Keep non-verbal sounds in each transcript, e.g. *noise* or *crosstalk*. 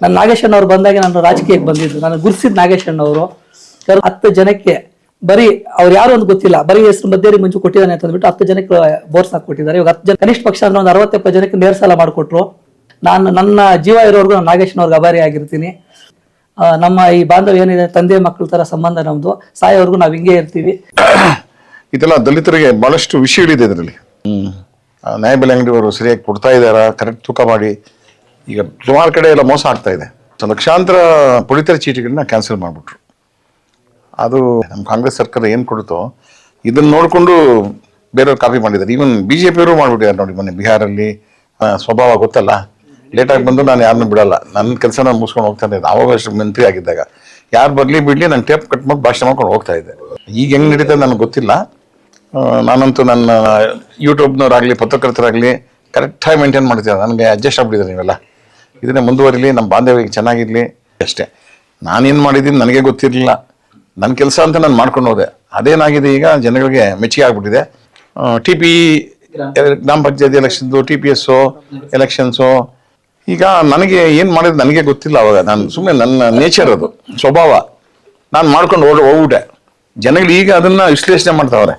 ನನ್ನ ನಾಗೇಶಣ್ಣ ಅವ್ರು ಬಂದಾಗ ನಾನು ರಾಜಕೀಯಕ್ಕೆ ಬಂದಿದ್ದು. ನಾನು ಗುರುಸಿದ ನಾಗೇಶಣ್ಣ ಅವರು. ಹತ್ತು ಜನಕ್ಕೆ ಬರೀ ಅವ್ರು ಯಾರು ಅಂತ ಗೊತ್ತಿಲ್ಲ. ಬರೀ ಹೆಸರು ಮಧ್ಯೇರಿ ಮುಂಚೆ ಕೊಟ್ಟಿದ್ದಾನೆ ಅಂತ ಅಂದ್ಬಿಟ್ಟು ಹತ್ತು ಜನಕ್ಕೆ ಬೋರ್ಸ್ ಹಾಕೊಟ್ಟಿದ್ದಾರೆ. ಇವಾಗ ಹತ್ತು ಜನ ಕನಿಷ್ಠ ಪಕ್ಷ ಅಂದ್ರೆ ಒಂದು ಅರವತ್ತೆಪ್ಪತ್ತು ಜನಕ್ಕೆ ನೇರ ಸಾಲ ಮಾಡಿಕೊಟ್ರು. ನಾನು ನನ್ನ ಜೀವ ಇರೋವರೆಗೂ ನಾನು ನಾಗೇಶನ್ ಅವ್ರಿಗೆ ಅಭಾರಿ ಆಗಿರ್ತೀನಿ. ನಮ್ಮ ಈ ಬಾಂಧವ್ಯ ಏನಿದೆ ತಂದೆ ಮಕ್ಕಳ ಥರ ಸಂಬಂಧ ನಮ್ದು. ಸಾಯೋವರೆಗೂ ನಾವು ಹಿಂಗೆ ಇರ್ತೀವಿ. *coughs* ಇದೆಲ್ಲ ದಲಿತರಿಗೆ ಬಹಳಷ್ಟು ವಿಷಯಗಳಿದೆ ಇದರಲ್ಲಿ. ನ್ಯಾಯಬೆಲೆ ಅಂಗಡಿಯವರು ಸರಿಯಾಗಿ ಕೊಡ್ತಾ ಇದ್ದಾರಾ? ಕರೆಕ್ಟ್ ತೂಕ ಮಾಡಿ ಈಗ ಸುಮಾರು ಕಡೆ ಎಲ್ಲ ಮೋಸ ಆಗ್ತಾ ಇದೆ. ಸೊ ಲಕ್ಷಾಂತರ ಪಡಿತರ ಚೀಟಿಗಳನ್ನ ಕ್ಯಾನ್ಸಲ್ ಮಾಡಿಬಿಟ್ರು. ಅದು ನಮ್ಮ ಕಾಂಗ್ರೆಸ್ ಸರ್ಕಾರ ಏನು ಕೊಡುತ್ತೋ ಇದನ್ನು ನೋಡಿಕೊಂಡು ಬೇರೆಯವ್ರು ಕಾಪಿ ಮಾಡಿದ್ದಾರೆ. ಈವನ್ ಬಿ ಜೆ ಪಿಯವರು ಮಾಡಿಬಿಟ್ಟಿದ್ದಾರೆ ನೋಡಿ ಮೊನ್ನೆ ಬಿಹಾರಲ್ಲಿ. ಸ್ವಭಾವ ಗೊತ್ತಲ್ಲ? ಲೇಟಾಗಿ ಬಂದು ನಾನು ಯಾರನ್ನೂ ಬಿಡಲ್ಲ. ನನ್ನ ಕೆಲಸ ನಾನು ಮುಗಿಸ್ಕೊಂಡು ಹೋಗ್ತಾನೆ ಇದ್ದೆ. ಆವಾಗ ಅಷ್ಟು ಮಂತ್ರಿ ಆಗಿದ್ದಾಗ. ಯಾರು ಬರಲಿ ಬಿಡಲಿ ನಾನು ಟೇಪ್ ಕಟ್ ಮಾಡಿ ಭಾಷಣ ಮಾಡ್ಕೊಂಡು ಹೋಗ್ತಾ ಇದ್ದೆ. ಈಗ ಹೆಂಗೆ ನಡೀತದೆ ನನಗೆ ಗೊತ್ತಿಲ್ಲ. ನಾನಂತೂ ನನ್ನ ಯೂಟ್ಯೂಬ್ನವ್ರಾಗಲಿ ಪತ್ರಕರ್ತರಾಗಲಿ ಕರೆಕ್ಟಾಗಿ ಮೇಂಟೈನ್ ಮಾಡ್ತಿದ್ದಾರೆ ನನಗೆ ಅಡ್ಜಸ್ಟ್ ಆಗ್ಬಿಟ್ಟಿದ್ದಾರೆ ನೀವೆಲ್ಲ. ಇದನ್ನೇ ಮುಂದುವರಿಲಿ ನಮ್ಮ ಬಾಂಧವ್ಯ ಚೆನ್ನಾಗಿರಲಿ ಅಷ್ಟೇ. ನಾನೇನು ಮಾಡಿದ್ದೀನಿ ನನಗೆ ಗೊತ್ತಿರಲಿಲ್ಲ. ನನ್ನ ಕೆಲಸ ಅಂತ ನಾನು ಮಾಡ್ಕೊಂಡು ಹೋದೆ. ಅದೇನಾಗಿದೆ ಈಗ ಜನಗಳಿಗೆ ಮೆಚ್ಚುಗೆ ಆಗ್ಬಿಟ್ಟಿದೆ. ಟಿ ಪಿ ಗ್ರಾಮ ಪಂಚಾಯತಿ ಎಲೆಕ್ಷನ್ದು ಟಿ ಪಿ ಎಸ್ಸು ಎಲೆಕ್ಷನ್ಸು ಈಗ ನನಗೆ ಏನು ಮಾಡಿದ್ರು ನನಗೆ ಗೊತ್ತಿಲ್ಲ ಅವಾಗ. ನಾನು ಸುಮ್ಮನೆ ನನ್ನ ನೇಚರ್ ಅದು, ಸ್ವಭಾವ. ನಾನು ಮಾಡ್ಕೊಂಡು ಓಡ್ ಹೋಗ್ಬಿಟ್ಟೆ. ಜನಗಳು ಈಗ ಅದನ್ನು ವಿಶ್ಲೇಷಣೆ ಮಾಡ್ತಾವ್ರೆ.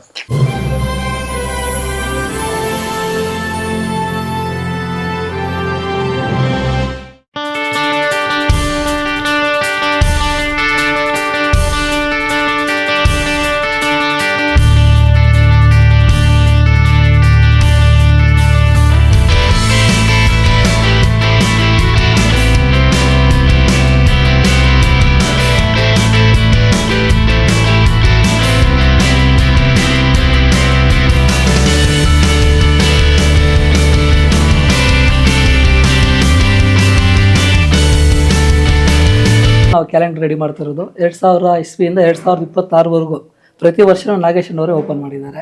ನಾವು ಕ್ಯಾಲೆಂಡರ್ ರೆಡಿ ಮಾಡ್ತಿರೋದು. ಎರಡು ಸಾವಿರ ಇಸ್ವಿಯಿಂದ ಎರಡು ಸಾವಿರದ ಇಪ್ಪತ್ತಾರವರೆಗೂ ಪ್ರತಿ ವರ್ಷ ನಾಗೇಶನ್ ಅವರೇ ಓಪನ್ ಮಾಡಿದ್ದಾರೆ.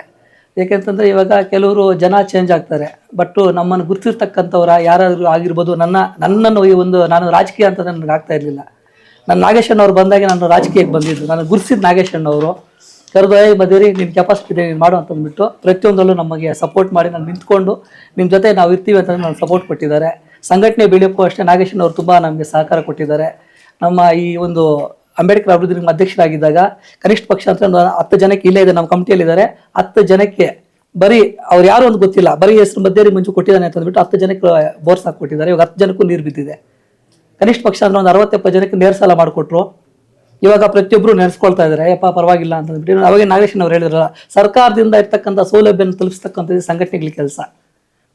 ಏಕೆಂತಂದರೆ ಇವಾಗ ಕೆಲವರು ಜನ ಚೇಂಜ್ ಆಗ್ತಾರೆ. ಬಟ್ ನಮ್ಮನ್ನು ಗುರುತಿರ್ತಕ್ಕಂಥವ್ರ ಯಾರಾದರೂ ಆಗಿರ್ಬೋದು, ನನ್ನ, ನನ್ನನ್ನು ಈ ಒಂದು ನಾನು ರಾಜಕೀಯ ಅಂತ ನನಗೆ ಆಗ್ತಾ ಇರಲಿಲ್ಲ. ನನ್ನ ನಾಗೇಶನ್ ಅವ್ರು ಬಂದಾಗ ನಾನು ರಾಜಕೀಯಕ್ಕೆ ಬಂದಿದ್ದು. ನಾನು ಗುರ್ಸಿದ ನಾಗೇಶನ್ ಅವರು, ಕರೆದು ಏ ಮದೇರಿ ನಿನ್ನ ಕೆಪಾಸಿಟಿ ಇದೆ, ನೀನು ಮಾಡು ಅಂತ ಅಂದ್ಬಿಟ್ಟು ಪ್ರತಿಯೊಂದರಲ್ಲೂ ನಮಗೆ ಸಪೋರ್ಟ್ ಮಾಡಿ ನಾನು ನಿಂತ್ಕೊಂಡು ನಿಮ್ಮ ಜೊತೆ ನಾವು ಇರ್ತೀವಿ ಅಂತ ನಾನು ಸಪೋರ್ಟ್ ಕೊಟ್ಟಿದ್ದಾರೆ. ಸಂಘಟನೆ ಬೆಳೆಯೋಕ್ಕೂ ಅಷ್ಟೇ ನಾಗೇಶನ್ ಅವರು ತುಂಬ ನಮಗೆ ಸಹಕಾರ ಕೊಟ್ಟಿದ್ದಾರೆ. ನಮ್ಮ ಈ ಒಂದು ಅಂಬೇಡ್ಕರ್ ಅಭಿವೃದ್ಧಿ ಅಧ್ಯಕ್ಷರಾಗಿದ್ದಾಗ ಕನಿಷ್ಠ ಪಕ್ಷ ಅಂತ ಒಂದು ಹತ್ತು ಜನಕ್ಕೆ ಇಲ್ಲೇ ಇದೆ ನಮ್ಮ ಕಮಿಟಿಯಲ್ಲಿದ್ದಾರೆ. ಹತ್ತು ಜನಕ್ಕೆ ಬರೀ ಅವ್ರು ಯಾರು ಅಂತ ಗೊತ್ತಿಲ್ಲ, ಬರೀ ಹೆಸರು ಮಧ್ಯರಿ ಮುಂಚೆ ಕೊಟ್ಟಿದ್ದಾನೆ ಅಂತ ಅಂದ್ಬಿಟ್ಟು ಹತ್ತು ಜನಕ್ಕೆ ಬೋರ್ಸ್ ಹಾಕ್ಕೊಟ್ಟಿದ್ದಾರೆ. ಇವಾಗ ಹತ್ತು ಜನಕ್ಕೂ ನೀರು ಬಿದ್ದಿದೆ. ಕನಿಷ್ಠ ಪಕ್ಷ ಅಂದ್ರೆ ಒಂದು ಅರವತ್ತೆಪ್ಪತ್ತು ಜನಕ್ಕೆ ನೇರ ಸಾಲ ಮಾಡಿಕೊಟ್ರು. ಇವಾಗ ಪ್ರತಿಯೊಬ್ಬರು ನೆನೆಸ್ಕೊಳ್ತಾ ಇದ್ದಾರೆ, ಯಪ್ಪ, ಪರವಾಗಿಲ್ಲ ಅಂತ ಅಂದ್ಬಿಟ್ಟು. ಅವಾಗ ನಾಗೇಶನ್ ಅವ್ರು ಹೇಳಿದ್ರಲ್ಲ, ಸರ್ಕಾರದಿಂದ ಇರ್ತಕ್ಕಂಥ ಸೌಲಭ್ಯನ ತಲುಪಿಸ್ತಕ್ಕಂಥದ್ದು ಸಂಘಟನೆಗಳ ಕೆಲಸ.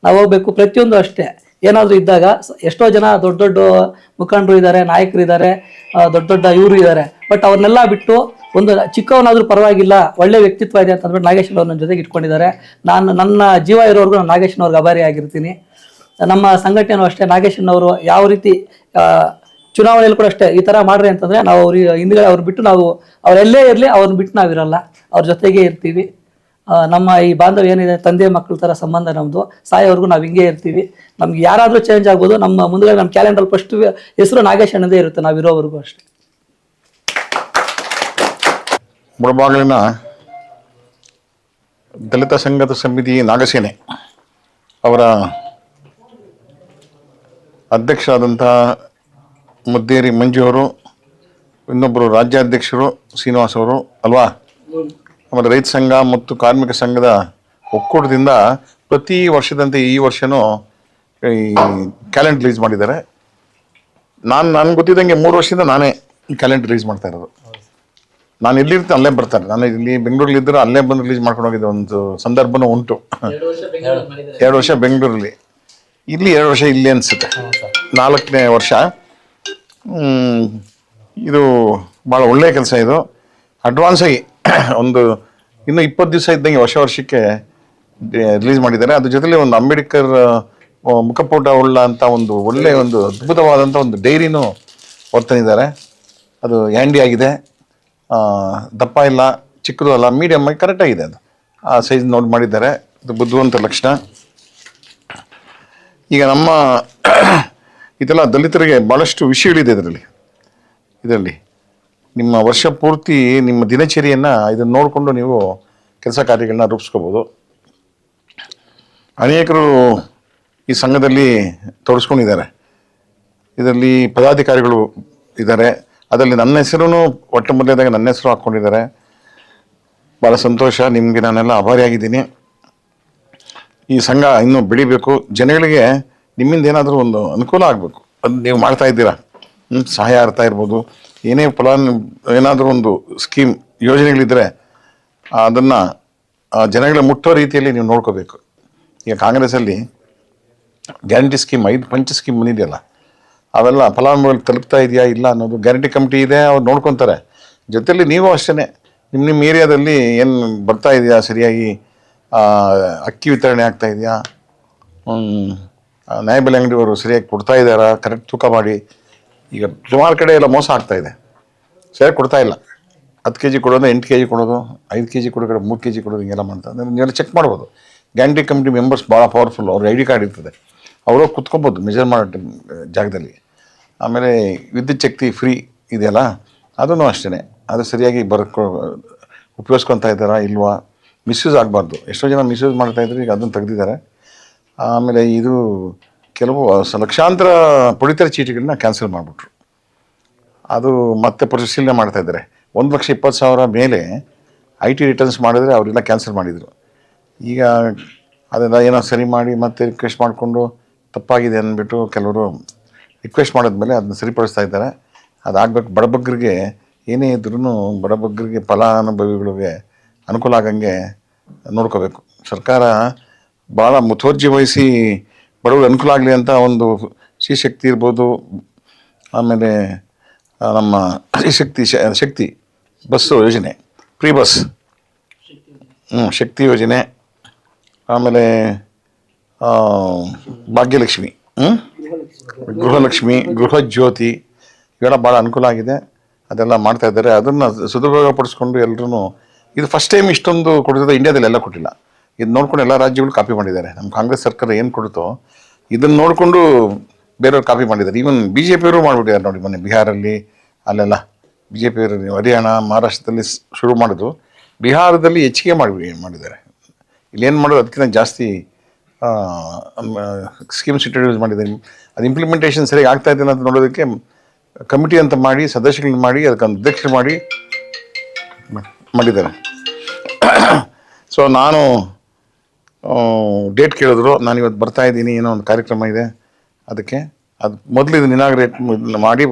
ನಾವು ಹೋಗ್ಬೇಕು ಪ್ರತಿಯೊಂದು ಅಷ್ಟೇ. ಏನಾದರೂ ಇದ್ದಾಗ ಎಷ್ಟೋ ಜನ ದೊಡ್ಡ ದೊಡ್ಡ ಮುಖಂಡರು ಇದ್ದಾರೆ ನಾಯಕರು ಇದ್ದಾರೆ ದೊಡ್ಡ ದೊಡ್ಡ ಇವರು ಇದ್ದಾರೆ ಬಟ್ ಅವ್ರನ್ನೆಲ್ಲ ಬಿಟ್ಟು ಒಂದು ಚಿಕ್ಕವನಾದರೂ ಪರವಾಗಿಲ್ಲ, ಒಳ್ಳೆ ವ್ಯಕ್ತಿತ್ವ ಇದೆ ಅಂತ ಅಂದ್ಬಿಟ್ಟು ಅವ್ರ ನನ್ನ ಜೊತೆಗೆ ಇಟ್ಕೊಂಡಿದ್ದಾರೆ. ನಾನು ನನ್ನ ಜೀವ ಇರೋವರೆಗೂ ನಾನು ನಾಗೇಶನ್ ಅವ್ರಿಗೆ ಆಗಿರ್ತೀನಿ. ನಮ್ಮ ಸಂಘಟನೆಯೂ ಅಷ್ಟೇ ನಾಗೇಶನ್ ಅವರು ಯಾವ ರೀತಿ ಚುನಾವಣೆಯಲ್ಲಿ ಕೂಡ ಅಷ್ಟೇ ಈ ಥರ ಮಾಡ್ರಿ ಅಂತಂದರೆ ನಾವು ಅವ್ರಿಗೆ ಹಿಂದ್ಗಡೆ ಅವ್ರು ಬಿಟ್ಟು ನಾವು ಅವರೆಲ್ಲೇ ಇರಲಿ ಅವ್ರನ್ನ ಬಿಟ್ಟು ನಾವು ಇರೋಲ್ಲ ಅವ್ರ ಜೊತೆಗೆ ಇರ್ತೀವಿ. ನಮ್ಮ ಈ ಬಾಂಧವ್ಯ ಏನಿದೆ, ತಂದೆ ಮಕ್ಕಳ ಥರ ಸಂಬಂಧ ನಮ್ಮದು ಸಾಯೋವರೆಗೂ ನಾವು ಹಿಂಗೆ ಇರ್ತೀವಿ. ನಮ್ಗೆ ಯಾರಾದರೂ ಚೇಂಜ್ ಆಗ್ಬೋದು ನಮ್ಮ ಮುಂದೆ ನಮ್ಮ ಕ್ಯಾಲೆಂಡರ್ ಫಸ್ಟ್ ಹೆಸರು ನಾಗೇಶ್ ಅಣ್ಣದೇ ಇರುತ್ತೆ, ನಾವು ಇರೋವರೆಗೂ ಅಷ್ಟೇ. ಮುಳಬಾಗಿಲಿನ ದಲಿತ ಸಂಘದ ಸಮಿತಿ ನಾಗಸೇನೆ ಅವರ ಅಧ್ಯಕ್ಷರಾದಂಥ ಮುದ್ದೇರಿ ಮಂಜು ಅವರು ಇನ್ನೊಬ್ಬರು ರಾಜ್ಯಾಧ್ಯಕ್ಷರು ಶ್ರೀನಿವಾಸ್ ಅವರು, ಅಲ್ವಾ? ಆಮೇಲೆ ರೈತ ಸಂಘ ಮತ್ತು ಕಾರ್ಮಿಕ ಸಂಘದ ಒಕ್ಕೂಟದಿಂದ ಪ್ರತಿ ವರ್ಷದಂತೆ ಈ ವರ್ಷನೂ ಈ ಕ್ಯಾಲೆಂಡರ್ ರಿಲೀಸ್ ಮಾಡಿದ್ದಾರೆ. ನಾನು ನನಗೆ ಗೊತ್ತಿದ್ದಂಗೆ ಮೂರು ವರ್ಷದಿಂದ ನಾನೇ ಈ ಕ್ಯಾಲೆಂಡರ್ ರಿಲೀಸ್ ಮಾಡ್ತಾ ಇರೋದು. ನಾನು ಎಲ್ಲಿರ್ತೀನಿ ಅಲ್ಲೇ ಬರ್ತಾರೆ. ನಾನು ಇಲ್ಲಿ ಬೆಂಗಳೂರಲ್ಲಿ ಇದ್ದರೆ ಅಲ್ಲೇ ಬಂದು ರಿಲೀಸ್ ಮಾಡ್ಕೊಂಡು ಹೋಗಿದ್ದೆ. ಒಂದು ಸಂದರ್ಭನೂ ಉಂಟು. ಎರಡು ವರ್ಷ ಬೆಂಗಳೂರಲ್ಲಿ ಇಲ್ಲಿ ಎರಡು ವರ್ಷ ಇಲ್ಲಿ ಅನಿಸುತ್ತೆ. ನಾಲ್ಕನೇ ವರ್ಷ. ಇದು ಭಾಳ ಒಳ್ಳೆಯ ಕೆಲಸ ಇದು. ಅಡ್ವಾನ್ಸ್ ಆಗಿ *coughs* ಒಂದು ಇನ್ನು ಇಪ್ಪತ್ತು ದಿವಸ ಇದ್ದಂಗೆ ವರ್ಷ ವರ್ಷಕ್ಕೆ ರಿಲೀಸ್ ಮಾಡಿದ್ದಾರೆ. ಅದ್ರ ಜೊತೆಲಿ ಒಂದು ಅಂಬೇಡ್ಕರ್ ಮುಖಪುಟ ಉಳ್ಳ ಅಂತ ಒಂದು ಒಳ್ಳೆ ಒಂದು ಅದ್ಭುತವಾದಂಥ ಒಂದು ಡೈರಿನೂ ಹೊರ್ತನಿದ್ದಾರೆ ಅದು ಹ್ಯಾಂಡಿ ಆಗಿದೆ. ದಪ್ಪ ಇಲ್ಲ, ಚಿಕ್ಕದು ಅಲ್ಲ ಮೀಡಿಯಮ್ ಆಗಿ ಕರೆಕ್ಟಾಗಿದೆ ಅದು. ಆ ಸೈಜ್ ನೋಡಿ ಮಾಡಿದ್ದಾರೆ. ಇದು ಬುದ್ಧಿವಂತ ಲಕ್ಷಣ. ಈಗ ನಮ್ಮ *coughs* ಇದೆಲ್ಲ ದಲಿತರಿಗೆ ಭಾಳಷ್ಟು ವಿಷಯಗಳಿದೆ ಇದರಲ್ಲಿ. ಇದರಲ್ಲಿ. ನಿಮ್ಮ ವರ್ಷ ಪೂರ್ತಿ ನಿಮ್ಮ ದಿನಚರಿಯನ್ನು ಇದನ್ನು ನೋಡಿಕೊಂಡು ನೀವು ಕೆಲಸ ಕಾರ್ಯಗಳನ್ನ ರೂಪಿಸ್ಕೋಬೋದು. ಅನೇಕರು ಈ ಸಂಘದಲ್ಲಿ ತೊಡಸ್ಕೊಂಡಿದ್ದಾರೆ ಇದರಲ್ಲಿ ಪದಾಧಿಕಾರಿಗಳು ಇದ್ದಾರೆ. ಅದರಲ್ಲಿ ನನ್ನ ಹೆಸರೂ ಒಟ್ಟು ಮೊದಲೇದಾಗ ನನ್ನ ಹೆಸರು ಹಾಕ್ಕೊಂಡಿದ್ದಾರೆ. ಭಾಳ ಸಂತೋಷ, ನಿಮಗೆ ನಾನೆಲ್ಲ ಆಭಾರಿಯಾಗಿದ್ದೀನಿ ಈ ಸಂಘ ಇನ್ನೂ ಬೆಳಿಬೇಕು. ಜನಗಳಿಗೆ ನಿಮ್ಮಿಂದ ಏನಾದರೂ ಒಂದು ಅನುಕೂಲ ಆಗಬೇಕು. ಅದು ನೀವು ಮಾಡ್ತಾ ಇದ್ದೀರಾ? ಸಹಾಯ ಅರ್ಥ ಇರ್ಬೋದು. ಏನೇ ಫಲಾನ್ ಏನಾದರೂ ಒಂದು ಸ್ಕೀಮ್ ಯೋಜನೆಗಳಿದ್ದರೆ ಅದನ್ನು ಜನಗಳ ಮುಟ್ಟೋ ರೀತಿಯಲ್ಲಿ ನೀವು ನೋಡ್ಕೋಬೇಕು. ಈಗ ಕಾಂಗ್ರೆಸ್ಸಲ್ಲಿ ಗ್ಯಾರಂಟಿ ಸ್ಕೀಮ್ ಐದು ಪಂಚ ಸ್ಕೀಮ್ ಬಂದಿದೆಯಲ್ಲ, ಅವೆಲ್ಲ ಫಲಾನುಭವಿಗಳು ತಲುಪ್ತಾ ಇದೆಯಾ ಇಲ್ಲ ಅನ್ನೋದು ಗ್ಯಾರಂಟಿ ಕಮಿಟಿ ಇದೆ, ಅವ್ರು ನೋಡ್ಕೊತಾರೆ. ಜೊತೆಯಲ್ಲಿ ನೀವು ಅಷ್ಟೇ ನಿಮ್ಮ ನಿಮ್ಮ ಏರಿಯಾದಲ್ಲಿ ಏನು ಬರ್ತಾ ಇದೆಯಾ ಸರಿಯಾಗಿ? ಅಕ್ಕಿ ವಿತರಣೆ ಆಗ್ತಾ ಇದೆಯಾ? ನ್ಯಾಯಬೆಲೆ ಅಂಗಡಿಯವರು ಸರಿಯಾಗಿ ಕೊಡ್ತಾ ಇದ್ದಾರಾ? ಕರೆಕ್ಟ್ ತೂಕ ಮಾಡಿ. ಈಗ ಸುಮಾರು ಕಡೆ ಎಲ್ಲ ಮೋಸ ಆಗ್ತಾ ಇದೆ. ಸರಿಯಾಗಿ ಕೊಡ್ತಾ ಇಲ್ಲ. ಹತ್ತು ಕೆ ಜಿ ಕೊಡೋದು, ಎಂಟು ಕೆ ಜಿ ಕೊಡೋದು, ಐದು ಕೆ ಜಿ ಕೊಡೋ ಕಡೆ ಮೂರು ಕೆ ಜಿ ಕೊಡೋದು ಹಿಂಗೆಲ್ಲ ಮಾಡ್ತಾರೆ ನೀವೆಲ್ಲ ಚೆಕ್ ಮಾಡ್ಬೋದು. ಗ್ಯಾರಂಟಿ ಕಮಿಟಿ ಮೆಂಬರ್ಸ್ ಭಾಳ ಪವರ್ಫುಲ್ ಅವ್ರ ಐ ಡಿ ಕಾರ್ಡ್ ಇರ್ತದೆ. ಅವರು ಕುತ್ಕೊಬೋದು ಮೆಜರ್ ಮಾಡೋ, ಜಾಗದಲ್ಲಿ. ಆಮೇಲೆ ವಿದ್ಯುತ್ ಶಕ್ತಿ ಫ್ರೀ ಇದೆಯಲ್ಲ ಅದೂ ಅಷ್ಟೇ ಅದು ಸರಿಯಾಗಿ ಬರ್ಕೊ, ಉಪಯೋಗಿಸ್ಕೊತಾ ಇದ್ದಾರಾ ಇಲ್ವಾ? ಮಿಸ್ಯೂಸ್ ಆಗಬಾರ್ದು. ಎಷ್ಟೋ ಜನ ಮಿಸ್ಯೂಸ್ ಮಾಡ್ತಾಯಿದ್ರು ಈಗ ಅದನ್ನು ತೆಗೆದಿದ್ದಾರೆ. ಆಮೇಲೆ ಇದು ಕೆಲವು ಲಕ್ಷಾಂತರ ಪಡಿತರ ಚೀಟಿಗಳನ್ನ ಕ್ಯಾನ್ಸಲ್ ಮಾಡಿಬಿಟ್ರು. ಅದು ಮತ್ತೆ ಪರಿಶೀಲನೆ ಮಾಡ್ತಾ ಇದ್ದಾರೆ. ಒಂದು ಲಕ್ಷ ಇಪ್ಪತ್ತು ಸಾವಿರ ಮೇಲೆ ಐ ಟಿ ರಿಟರ್ನ್ಸ್ ಮಾಡಿದರೆ ಅವರೆಲ್ಲ ಕ್ಯಾನ್ಸಲ್ ಮಾಡಿದರು. ಈಗ ಅದೆಲ್ಲ ಏನೋ ಸರಿ ಮಾಡಿ ಮತ್ತೆ ರಿಕ್ವೆಸ್ಟ್ ಮಾಡಿಕೊಂಡು ತಪ್ಪಾಗಿದೆ ಅಂದ್ಬಿಟ್ಟು ಕೆಲವರು ರಿಕ್ವೆಸ್ಟ್ ಮಾಡಿದ್ಮೇಲೆ ಅದನ್ನ ಸರಿಪಡಿಸ್ತಾ ಇದ್ದಾರೆ. ಅದಾಗಬೇಕು, ಬಡಬಗ್ಗರಿಗೆ ಏನೇ ಇದ್ರೂ ಬಡಬಗ್ಗರಿಗೆ ಫಲಾನುಭವಿಗಳಿಗೆ ಅನುಕೂಲ ಆಗಂಗೆ ನೋಡ್ಕೋಬೇಕು. ಸರ್ಕಾರ ಭಾಳ ಮುತುವರ್ಜಿ ವಹಿಸಿ ಬಡವ್ರಿಗೆ ಅನುಕೂಲ ಆಗಲಿ ಅಂತ ಒಂದು ಶ್ರೀಶಕ್ತಿ ಇರ್ಬೋದು. ಆಮೇಲೆ ನಮ್ಮ ನಮ್ಮ ಶಕ್ತಿ ಶಕ್ತಿ ಬಸ್ಸು ಯೋಜನೆ, ಫ್ರೀ ಬಸ್. ಹ್ಞೂ ಶಕ್ತಿ ಯೋಜನೆ. ಆಮೇಲೆ ಭಾಗ್ಯಲಕ್ಷ್ಮಿ ಹ್ಞೂ ಗೃಹಲಕ್ಷ್ಮಿ, ಗೃಹ ಜ್ಯೋತಿ, ಇವೆಲ್ಲ ಭಾಳ ಅನುಕೂಲ ಆಗಿದೆ. ಅದೆಲ್ಲ ಮಾಡ್ತಾ ಇದ್ದಾರೆ. ಅದನ್ನು ಸದುಪಯೋಗಪಡಿಸ್ಕೊಂಡು ಎಲ್ಲರೂ ಇದು ಫಸ್ಟ್ ಟೈಮ್ ಇಷ್ಟೊಂದು ಕೊಡ್ತಿದ್ದ ಇಂಡಿಯಾದಲ್ಲಿ ಎಲ್ಲ ಕೊಟ್ಟಿಲ್ಲ. ಇದು ನೋಡ್ಕೊಂಡು ಎಲ್ಲ ರಾಜ್ಯಗಳು ಕಾಪಿ ಮಾಡಿದ್ದಾರೆ. ನಮ್ಮ ಕಾಂಗ್ರೆಸ್ ಸರ್ಕಾರ ಏನು ಕೊಡುತ್ತೋ ಇದನ್ನು ನೋಡಿಕೊಂಡು ಬೇರೆಯವ್ರು ಕಾಪಿ ಮಾಡಿದ್ದಾರೆ. ಈವನ್ ಬಿ ಜೆ ಪಿಯವರು ಮಾಡಿಬಿಟ್ಟಿದ್ದಾರೆ ನೋಡಿ ಮೊನ್ನೆ ಬಿಹಾರಲ್ಲಿ, ಅಲ್ಲೆಲ್ಲ ಬಿ ಜೆ ಪಿಯವರು ಹರಿಯಾಣ, ಮಹಾರಾಷ್ಟ್ರದಲ್ಲಿ ಶುರು ಮಾಡೋದು. ಬಿಹಾರದಲ್ಲಿ ಹೆಚ್ಚಿಗೆ ಮಾಡಿ ಮಾಡಿದ್ದಾರೆ. ಇಲ್ಲೇನು ಮಾಡೋದು? ಅದಕ್ಕಿಂತ ಜಾಸ್ತಿ ಸ್ಕೀಮ್ಸ್ ಇಂಟ್ರೊಡ್ಯೂಸ್ ಮಾಡಿದ್ದಾರೆ. ಅದು ಇಂಪ್ಲಿಮೆಂಟೇಷನ್ ಸರಿಯಾಗಿ ಆಗ್ತಾ ಇದೆ ಅಂತ ನೋಡೋದಕ್ಕೆ ಕಮಿಟಿ ಅಂತ ಮಾಡಿ, ಸದಸ್ಯಗಳನ್ನ ಮಾಡಿ, ಅದಕ್ಕೆ ಒಂದು ಅಧ್ಯಕ್ಷರು ಮಾಡಿ ಮಾಡಿದ್ದಾರೆ. ಸೊ ನಾನು ಡೇಟ್ ಕೇಳಿದ್ರು, ನಾನು ಇವತ್ತು ಬರ್ತಾ ಇದ್ದೀನಿ, ಏನೋ ಒಂದು ಕಾರ್ಯಕ್ರಮ ಇದೆ, ಅದಕ್ಕೆ, ಅದು ಮೊದಲು ಇದನ್ನ ಇನಾಗ್ರೇಟ್ ಮಾಡಿ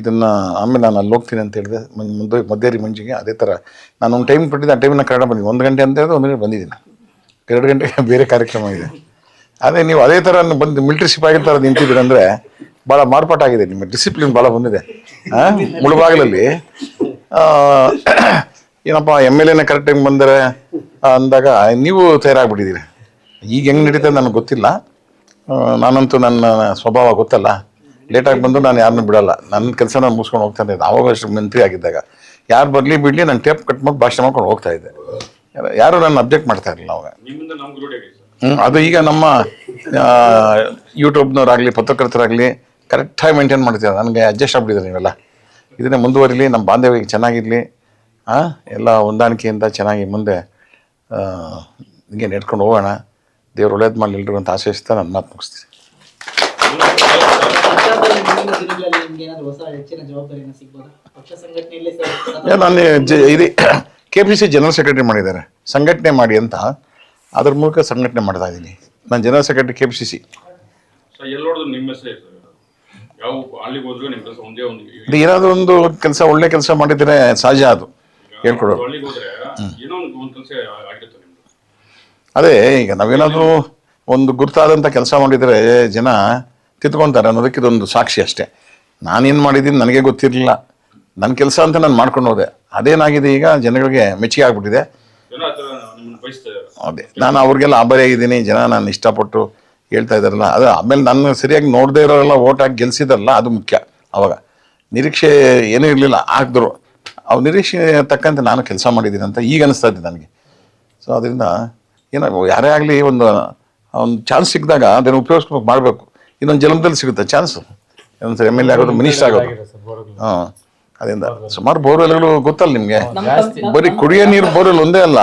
ಇದನ್ನು ಆಮೇಲೆ ನಾನು ಅಲ್ಲಿ ಹೋಗ್ತೀನಿ ಅಂತ ಹೇಳಿದೆ ಮುಂದೆ ಮಧ್ಯಾಹ್ನ ಮಂಜಿಗೆ, ಅದೇ ಥರ ನಾನು ಒಂದು ಟೈಮ್ ಕೊಟ್ಟಿದ್ದೆ, ಆ ಟೈಮಿನ ಕನ್ನಡ ಬಂದಿದ್ದೀನಿ. ಒಂದು ಗಂಟೆ ಅಂತ ಹೇಳಿದ್ರೆ ಒಂದು ಗಂಟೆ ಬಂದಿದ್ದೀನಿ. ಎರಡು ಗಂಟೆಗೆ *laughs* ಬೇರೆ ಕಾರ್ಯಕ್ರಮ ಇದೆ. ಅದೇ ನೀವು ಅದೇ ಥರ ಬಂದು ಮಿಲ್ಟ್ರಿ ಸಿಪಾಯಿ ಥರ ನಿಂತಿದ್ದೀರಿ ಅಂದರೆ ಭಾಳ ಮಾರ್ಪಾಟಾಗಿದೆ ನಿಮ್ಮ ಡಿಸಿಪ್ಲಿನ್ ಭಾಳ ಬಂದಿದೆ. ಹಾಂ ಮುಳುಬಾಗಿಲಲ್ಲಿ. ಏನಪ್ಪ ಎಂ ಎಲ್ ಎನ ಕರೆಕ್ಟ್ ಟೈಮ್ ಬಂದರೆ ಅಂದಾಗ ನೀವು ತಯಾರಾಗ್ಬಿಟ್ಟಿದ್ದೀರಿ. ಈಗ ಹೆಂಗೆ ನಡೀತದೆ ನನಗೆ ಗೊತ್ತಿಲ್ಲ. ನಾನಂತೂ ನನ್ನ ಸ್ವಭಾವ ಗೊತ್ತಲ್ಲ. ಲೇಟಾಗಿ ಬಂದು ನಾನು ಯಾರನ್ನೂ ಬಿಡಲ್ಲ. ನನ್ನ ಕೆಲಸ ನಾನು ಮುಗಿಸ್ಕೊಂಡು ಹೋಗ್ತಾನೆ ಇದ್ದೆ. ಆವಾಗ ಅಷ್ಟು ಮಂತ್ರಿ ಆಗಿದ್ದಾಗ. ಯಾರು ಬರಲಿ ಬಿಡಲಿ ನಾನು ಟೇಪ್ ಕಟ್ ಮಾಡಿ ಭಾಷಣ ಮಾಡ್ಕೊಂಡು ಹೋಗ್ತಾ ಇದ್ದೆ. ಯಾರು- ನನ್ನ ಅಬ್ಜೆಕ್ಟ್ ಮಾಡ್ತಾ ಇರಲಿಲ್ಲ ಅವಾಗ. ಅದು ಈಗ ನಮ್ಮ ಯೂಟ್ಯೂಬ್ನವರಾಗಲಿ ಪತ್ರಕರ್ತರಾಗಲಿ ಕರೆಕ್ಟಾಗಿ ಮೇಂಟೈನ್ ಮಾಡ್ತಿದ್ದಾರೆ. ನನಗೆ ಅಡ್ಜಸ್ಟ್ ಆಗ್ಬಿಟ್ಟಿದ್ದಾರೆ ನೀವೆಲ್ಲ. ಇದನ್ನೇ ಮುಂದುವರಿಲಿ ನಮ್ಮ ಬಾಂಧವ್ಯ ಚೆನ್ನಾಗಿರಲಿ. ಎಲ್ಲ ಹೊಂದಾಣಿಕೆಯಿಂದ ಚೆನ್ನಾಗಿ ಮುಂದೆ ಹಿಂಗೆ ನೆಡ್ಕೊಂಡು ಹೋಗೋಣ. ದೇವ್ರು ಒಳ್ಳೇದು ಮಾಡಲಿ ಎಲ್ರಿಗೂ ಅಂತ ಆಶಯಿಸ್ತಾ ನನ್ನ ಮಾತು ಮುಗಿಸ್ತೀನಿ. ನಾನು ಜ ಇದು K P C general secretary ಮಾಡಿದ್ದಾರೆ. ಸಂಘಟನೆ ಮಾಡಿ ಅಂತ ಅದ್ರ ಮೂಲಕ ಸಂಘಟನೆ ಮಾಡ್ತಾ ಇದ್ದೀನಿ ನಾನು general secretary K P C C ಏನಾದರೂ ಒಂದು ಕೆಲಸ ಒಳ್ಳೆ ಕೆಲಸ ಮಾಡಿದರೆ ಸಹಜ ಅದು. ಆಗಿರುತ್ತೆ ಅದೇ ಈಗ ನಾವೇನಾದರೂ ಒಂದು ಗುರುತಾದಂಥ ಕೆಲಸ ಮಾಡಿದರೆ ಜನ ತಿತ್ಕೊಂತಾರೆ ಅನ್ನೋದಕ್ಕೆ ಇದೊಂದು ಸಾಕ್ಷಿ ಅಷ್ಟೇ. ನಾನೇನು ಮಾಡಿದ್ದೀನಿ ನನಗೆ ಗೊತ್ತಿರಲಿಲ್ಲ. ನನ್ನ ಕೆಲಸ ಅಂತ ನಾನು ಮಾಡ್ಕೊಂಡು ಹೋದೆ. ಅದೇನಾಗಿದೆ ಈಗ ಜನಗಳಿಗೆ ಮೆಚ್ಚುಗೆ ಆಗ್ಬಿಟ್ಟಿದೆ. ಅದೇ ನಾನು ಅವ್ರಿಗೆಲ್ಲ ಆಭಾರಿಯಾಗಿದ್ದೀನಿ ಜನ ನಾನು ಇಷ್ಟಪಟ್ಟು ಹೇಳ್ತಾ ಇದ್ದಾರಲ್ಲ ಅದು ಆಮೇಲೆ ನಾನು ಸರಿಯಾಗಿ ನೋಡದೇ ಇರೋರೆಲ್ಲ ಓಟ್ ಹಾಕಿ ಗೆಲ್ಸಿದಾರಲ್ಲ ಅದು ಮುಖ್ಯ. ಅವಾಗ ನಿರೀಕ್ಷೆ ಏನೂ ಇರಲಿಲ್ಲ. ಹಾಕಿದ್ರು ಅವ್ರ ನಿರೀಕ್ಷೆ ತಕ್ಕಂತೆ ನಾನು ಕೆಲಸ ಮಾಡಿದ್ದೀನಿ ಅಂತ ಈಗ ಅನಿಸ್ತಾ ಇದೆ ನನಗೆ. ಸೊ ಅದರಿಂದ ಏನೋ ಯಾರೇ ಆಗಲಿ ಒಂದು ಒಂದು ಚಾನ್ಸ್ ಸಿಕ್ಕಿದಾಗ ಅದನ್ನು ಉಪಯೋಗಿಸ್ಬೇಕು ಮಾಡಬೇಕು. ಇನ್ನೊಂದು ಜನ್ಮದಲ್ಲಿ ಸಿಗುತ್ತೆ ಚಾನ್ಸು ಇನ್ನೊಂದ್ಸರಿ ಎಂ ಎಲ್ ಎ ಆಗೋದು ಮಿನಿಸ್ಟರ್ ಆಗೋದು. ಹಾಂ ಅದರಿಂದ ಸುಮಾರು ಬೋರ್ವೆಲ್ಗಳು ಗೊತ್ತಲ್ಲ ನಿಮಗೆ? ಬರೀ ಕುಡಿಯೋ ನೀರು ಬೋರ್ವೆಲ್ ಒಂದೇ ಅಲ್ಲ.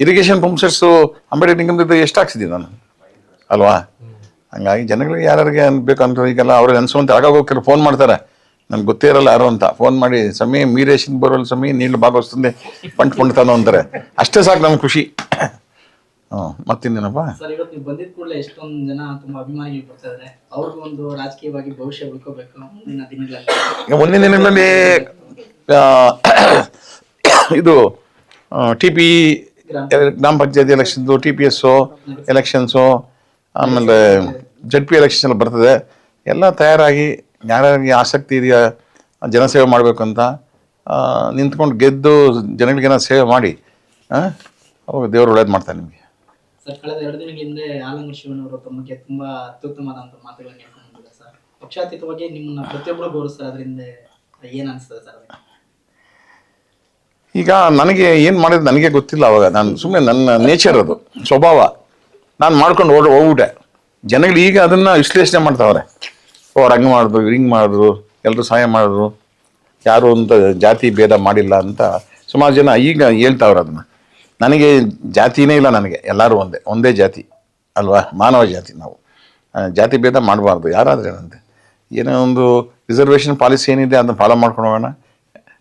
ಇರಿಗೇಷನ್ ಪಂಪ್ ಸೆಟ್ಸು ಅಂಬೇಡ್ಕರ್ ನಿಗಮದಿಂದ ಎಷ್ಟು ಹಾಕ್ಸಿದ್ದೀನಿ ನಾನು? ಅಲ್ವಾ? ಹಂಗಾಗಿ ಜನಗಳಿಗೆ ಯಾರ್ಯಾರಿಗೆ ಬೇಕು ಅಂತ ಈಗೆಲ್ಲ ಅವ್ರಿಗೆ ಅನ್ಸುವಂತೆ ಆಗಾಗೋಗ್ತಾರೆ ಫೋನ್ ಮಾಡ್ತಾರೆ. ನನ್ಗೆ ಗೊತ್ತೇ ಇರಲ್ಲ ಯಾರು ಅಂತ. ಫೋನ್ ಮಾಡಿ ಸಮಯ ಮೀರೇಶನ್ ಬರೋಲ್ಲ ಸಮಯ ನೀళ్ళు ಭಾಗವಹಿಸ್ತಂದೆ ಪಂಟ್ ಪಂಡ್ತಾನೋ ಅಂತಾರೆ. ಅಷ್ಟೇ ಸಾಕು ನಮ್ಗೆ ಖುಷಿ. ಹ್ಞೂ ಮತ್ತಿನ್ನೇನಪ್ಪ? ಸರ್ ಇವತ್ತು ನೀವು ಬಂದಿದ ಕೂಡಲೇ ಎಷ್ಟೊಂದು ಜನ ತುಂಬಾ ಅಭಿಮಾನಿಗಳು ಬರ್ತಾ ಇದಾರೆ. ಅವ್ರಿಗೂ ಒಂದು ರಾಜಕೀಯವಾಗಿ ಭವಿಷ್ಯ ಉಳ್ಕೋಬೇಕು ಮುಂದಿನ ದಿನಗಳಲ್ಲಿ. ಈಗ ಮುಂದಿನ ದಿನಗಳಲ್ಲಿ ಆ, ಇದು ಟಿ ಪಿ ಗ್ರಾಮ. ಪಂಚಾಯತಿ ಎಲೆಕ್ಷನ್ದು ಟಿ ಪಿ ಎಸ್ಸು ಎಲೆಕ್ಷನ್ಸು ಆಮೇಲೆ ಜಡ್ ಪಿ ಎಲೆಕ್ಷನ್ಸ್ ಎಲ್ಲ ಬರ್ತದೆ. ಎಲ್ಲ ತಯಾರಾಗಿ ಯಾರ್ಯಾರಿಗೆ ಆಸಕ್ತಿ ಇದೆಯಾ? ಜನಸೇವೆ ಮಾಡಬೇಕು ಅಂತ ನಿಂತ್ಕೊಂಡು ಗೆದ್ದು ಜನಗಳಿಗೇನೋ ಸೇವೆ ಮಾಡಿ ಅವಾಗ ದೇವರು ಒಳ್ಳೇದು ಮಾಡ್ತಾರೆ ನಿಮಗೆ. ಸರ್ ಕಳೆದ ಎರಡು ದಿನಗಳ ಹಿಂದೆ ಆಲಂಗೂರು ಶಿವನವರು ತಮಗೆ ತುಂಬಾ ಅತ್ಯುತ್ತಮವಾದಂತ ಮಾತುಗಳನ್ನು ಹೇಳ್ಕೊಂಡಿದ್ದಾರೆ ಸರ್? ಪಕ್ಷಾತೀತವಾಗಿ ನಿಮ್ಮನ್ನ ಪ್ರತಿಯೊಬ್ಬರು ಗೌರವಿಸ್ತಾರೆ ಅದರಿಂದ ಏನು ಅನಿಸ್ತದೆ ಸರ್ ಈಗ ನನಗೆ ಏನು ಮಾಡಿದ್ರು ನನಗೆ ಗೊತ್ತಿಲ್ಲ ಅವಾಗ. ನಾನು ಸುಮ್ಮನೆ ನನ್ನ ನೇಚರ್ ಅದು ಸ್ವಭಾವ. ನಾನು ಮಾಡ್ಕೊಂಡು ಓಡ್ ಹೋಗ್ಬಿಟ್ಟೆ. ಜನಗಳು ಈಗ ಅದನ್ನು ವಿಶ್ಲೇಷಣೆ ಮಾಡ್ತಾವ್ರೆ. ಅವ್ರು ಹಂಗೆ ಮಾಡಿದ್ರು ಹಿಂಗೆ ಮಾಡಿದ್ರು ಎಲ್ಲರೂ ಸಹಾಯ ಮಾಡಿದ್ರು. ಯಾರು ಅಂತ ಜಾತಿ ಭೇದ ಮಾಡಿಲ್ಲ ಅಂತ ಸುಮಾರು ಜನ ಈಗ ಹೇಳ್ತಾವ್ರ ಅದನ್ನು. ನನಗೆ ಜಾತಿನೇ ಇಲ್ಲ ನನಗೆ, ಎಲ್ಲರೂ ಒಂದೇ ಒಂದೇ ಜಾತಿ ಅಲ್ವಾ? ಮಾನವ ಜಾತಿ ನಾವು. ಜಾತಿ ಭೇದ ಮಾಡಬಾರ್ದು, ಯಾರಾದ್ರೆ ಏನಂತೆ ಏನೋ ಒಂದು ರಿಸರ್ವೇಷನ್ ಪಾಲಿಸಿ ಏನಿದೆ ಅದನ್ನ ಫಾಲೋ ಮಾಡ್ಕೊಂಡು ಹೋಗೋಣ.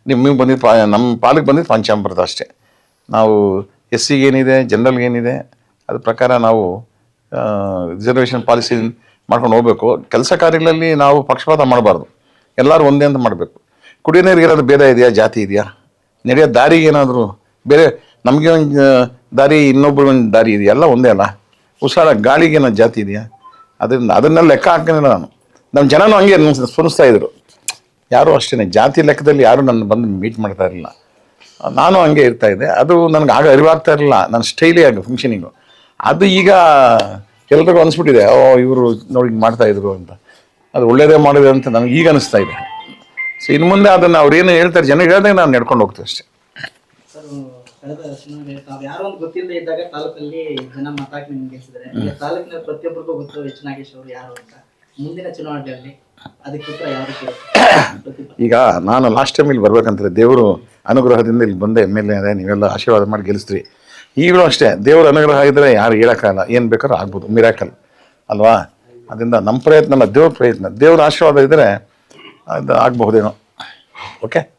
ನಿಮಗೆ ಬಂದಿದ್ದು ಪಾ ನಮ್ಮ ಪಾಲಿಗೆ ಬಂದಿದ್ದು ಪಂಚಾಮೃತ ಅಷ್ಟೇ. ನಾವು ಎಸ್ ಸಿಗೇನಿದೆ ಏನಿದೆ ಜನರಲ್ಗೆ ಏನಿದೆ ಅದ್ರ ಪ್ರಕಾರ ನಾವು ರಿಸರ್ವೇಷನ್ ಪಾಲಿಸಿ ಮಾಡ್ಕೊಂಡು ಹೋಗ್ಬೇಕು. ಕೆಲಸ ಕಾರ್ಯಗಳಲ್ಲಿ ನಾವು ಪಕ್ಷಪಾತ ಮಾಡಬಾರ್ದು. ಎಲ್ಲರೂ ಒಂದೇ ಅಂತ ಮಾಡಬೇಕು. ಕುಡಿಯೋ ನೀರಿಗೆ ಏನಾದರೂ ಭೇದ ಇದೆಯಾ? ಜಾತಿ ಇದೆಯಾ? ನಡೆಯೋ ದಾರಿಗೆ ಏನಾದರೂ ಬೇರೆ ನಮಗೆ ಒಂದು ದಾರಿ ಇನ್ನೊಬ್ರಿಗೆ ಒಂದು ದಾರಿ ಇದೆಯಾ? ಎಲ್ಲ ಒಂದೇ ಅಲ್ಲ. ಉಸಿರಾಡ ಗಾಳಿಗೆ ಏನಾದ್ರು ಜಾತಿ ಇದೆಯಾ? ಅದರಿಂದ ಅದನ್ನೆಲ್ಲ ಲೆಕ್ಕ ಹಾಕೊಂಡಿಲ್ಲ ನಾನು. ನಮ್ಮ ಜನನೂ ಹಂಗೆ ಸ್ಮರಿಸ್ತಾ ಇದ್ರು. ಯಾರೂ ಅಷ್ಟೇ ಜಾತಿ ಲೆಕ್ಕದಲ್ಲಿ ಯಾರೂ ನನ್ನ ಬಂದು ಮೀಟ್ ಮಾಡ್ತಾ ಇರಲಿಲ್ಲ. ನಾನು ಹಂಗೆ ಇರ್ತಾ ಇದ್ದೆ. ಅದು ನನಗೆ ಆಗ ಅರಿವಾಗ್ತಾ ಇರಲಿಲ್ಲ. ನನ್ನ ಸ್ಟೈಲಿ ಆಗ ಫಂಕ್ಷನಿಂಗು ಅದು ಈಗ ಎಲ್ರಿಗೂ ಅನಿಸ್ಬಿಟ್ಟಿದೆ ಓ ಇವರು ನೋಡಿ ಮಾಡ್ತಾ ಇದ್ರು ಅಂತ. ಅದು ಒಳ್ಳೇದೇ ಮಾಡಿದೆ ಅಂತ ನನಗೆ ಈಗ ಅನಿಸ್ತಾ ಇದೆ. ಸೊ ಇನ್ನು ಮುಂದೆ ಅದನ್ನು ಅವ್ರು ಏನು ಹೇಳ್ತಾರೆ ಜನ ಹೇಳಿದಾಗ ನಾನು ನಡ್ಕೊಂಡು ಹೋಗ್ತೀವಿ ಅಷ್ಟೇ. ಸರ್ ಕಳೆದ ಚುನಾವಣೆ ತಾವು ಯಾರೋ ಒಂದು ಗೊತ್ತಿಲ್ಲದೆ ಇದ್ದಾಗ ತಾಲೂಕಲ್ಲಿ ಜನ ಮತಾಕಿ ನಿಮ್ಗೆ ಗೆಲ್ಸಿದ್ದಾರೆ ಈಗ ತಾಲೂಕಿನ ಪ್ರತಿಯೊಬ್ಬರಿಗೂ ಗೊತ್ತು ಎಚ್ ನಾಗೇಶ್ ಅವರು ಯಾರು ಅಂತ ಮುಂದಿನ ಚುನಾವಣೆಯಲ್ಲಿ ಅದಕ್ಕೆ ಉತ್ತರ ಯಾವ ರೀತಿ ಈಗ ನಾನು ಲಾಸ್ಟ್ ಟೈಮ್ ಇಲ್ಲಿ ಬರ್ಬೇಕಂತಾರೆ ದೇವರು ಅನುಗ್ರಹದಿಂದ ಇಲ್ಲಿ ಬಂದೆ ಎಂ ಎಲ್ ಎ ನೀವೆಲ್ಲ ಆಶೀರ್ವಾದ ಮಾಡಿ ಗೆಲ್ಲಿಸ್ರಿ ಈಗಲೂ ಅಷ್ಟೇ, ದೇವರ ಅನುಗ್ರಹ ಆಗಿದ್ರೆ ಯಾರು ಹೇಳೋಕ್ಕಾಗಲ್ಲ. ಏನು ಬೇಕಾದ್ರೂ ಆಗ್ಬೋದು ಮಿರಾಕಲ್ ಅಲ್ವಾ? ಅದರಿಂದ ನಮ್ಮ ಪ್ರಯತ್ನ ಅಲ್ಲ, ದೇವ್ರ ಪ್ರಯತ್ನ. ದೇವ್ರ ಆಶೀರ್ವಾದ ಇದ್ದರೆ ಅದು ಆಗಬಹುದೇನೋ. ಓಕೆ